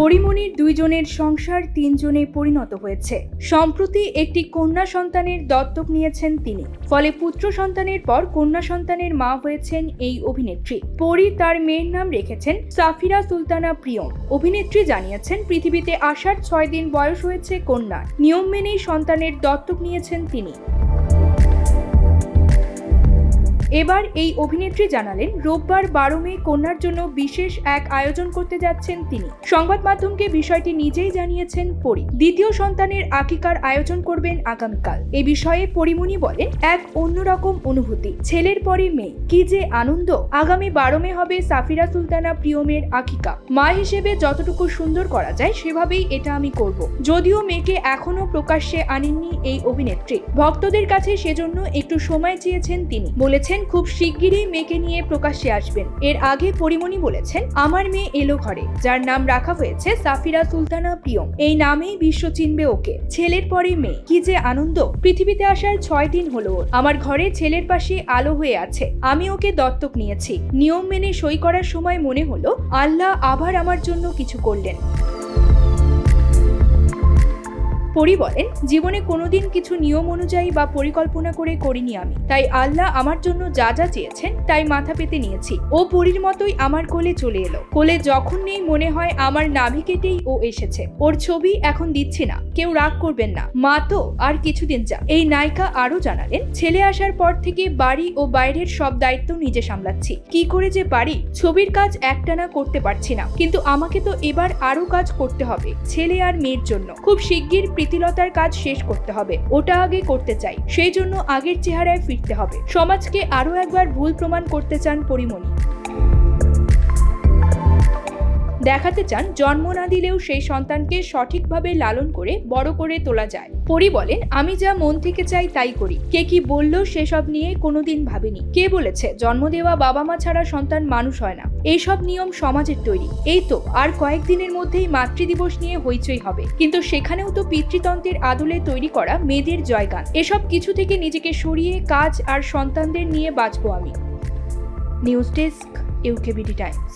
পরিমণির দুইজনের সংসার তিনজনে পরিণত হয়েছে। সম্প্রতি একটি কন্যা সন্তানের দত্তক নিয়েছেন তিনি। ফলে পুত্র সন্তানের পর কন্যা সন্তানের মা হয়েছেন এই অভিনেত্রী। পরি তার মেয়ের নাম রেখেছেন সাফিরা সুলতানা প্রিয়ম। অভিনেত্রী জানিয়েছেন, পৃথিবীতে আসার ছয় দিন বয়স হয়েছে কন্যার। নিয়ম মেনেই সন্তানের দত্তক নিয়েছেন তিনি। এবার এই অভিনেত্রী জানালেন, রোববার বারো মে কন্যার জন্য বিশেষ এক আয়োজন করতে যাচ্ছেন তিনি। সংবাদ মাধ্যমকে বিষয়টি নিজেই জানিয়েছেন পরি। দ্বিতীয় সন্তানের আকিকার আয়োজন করবেন আগামীকাল। এ বিষয়ে পরিমণি বলেন, এক অন্যরকম অনুভূতি। ছেলের পরে মেয়ে। কি যে আনন্দ। আগামী বারো মে হবে সাফিরা সুলতানা প্রিয়মের আকিকা। মা হিসেবে যতটুকু সুন্দর করা যায়, সেভাবেই এটা আমি করব। যদিও মেয়েকে এখনও প্রকাশ্যে আনেননি এই অভিনেত্রী। ভক্তদের কাছে সেজন্য একটু সময় চেয়েছেন তিনি। বলেছেন খুব শিগগিরই মেয়েকে নিয়ে প্রকাশ্যে আসবেন। এর আগে পরিমণি বলেছেন, আমার মেয়ে এলো ঘরে, যার নাম রাখা হয়েছে সাফিরা সুলতানা প্রিয়ম। এই নামেই বিশ্ব চিনবে ওকে। ছেলের পরে মেয়ে। কি যে আনন্দ। পৃথিবীতে আসার ছয় দিন হলো। আমার ঘরে ছেলের পাশে আলো হয়ে আছে। আমি ওকে দত্তক নিয়েছি। নিয়ম মেনে সই করার সময় মনে হলো, আল্লাহ আবার আমার জন্য কিছু করলেন। পরি বলেন, জীবনে কোনোদিন কিছু নিয়ম অনুযায়ী বা পরিকল্পনা করে করিনি আমি। তাই আল্লাহ আমার জন্য যা যা চেয়েছেন, তাই মাথা পেতে নিয়েছি। ও পরীর মতোই আমার কোলে চলে এলো। কোলে যখন নেই মনে হয় আমার নাভি কেটেই ও এসেছে। ওর ছবি এখন দিচ্ছি না, কেউ রাগ করবেন না। মা তো, আর কিছুদিন যা এই নায়িকা আরও জানালেন, ছেলে আসার পর থেকে বাড়ি ও বাইরের সব দায়িত্ব নিজে সামলাচ্ছি। কি করে যে পারি? ছবির কাজ একটানা করতে পারছি না। কিন্তু আমাকে তো এবার আরও কাজ করতে হবে, ছেলে আর মেয়ের জন্য। খুব শিগগির প্রীতিলতার কাজ শেষ করতে হবে। ওটা আগে করতে চাই। সেই জন্য আগের চেহারায় ফিরতে হবে। সমাজকে আরও একবার ভুল প্রমাণ করতে চান পরিমণি। দেখাতে চান, জন্ম না দিলেও সেই সন্তানকে সঠিকভাবে লালন করে বড় করে তোলা যায়। পরি বলেন, আমি যা মন থেকে চাই তাই করি। কে কি বলল সেসব নিয়ে কোনোদিন ভাবিনি। কে বলেছে, জন্ম দেওয়া বাবা মা ছাড়া সন্তান মানুষ হয় না। এইসব নিয়ম সমাজের তৈরি। এই তো, আর কয়েকদিনের মধ্যেই মাতৃদিবস নিয়ে হইচই হবে। কিন্তু সেখানেও তো পিতৃতন্ত্রের আদলে তৈরি করা মেয়েদের জয়গান। এসব কিছু থেকে নিজেকে সরিয়ে কাজ আর সন্তানদের নিয়ে বাঁচবো আমি। News desk, UKBD Times.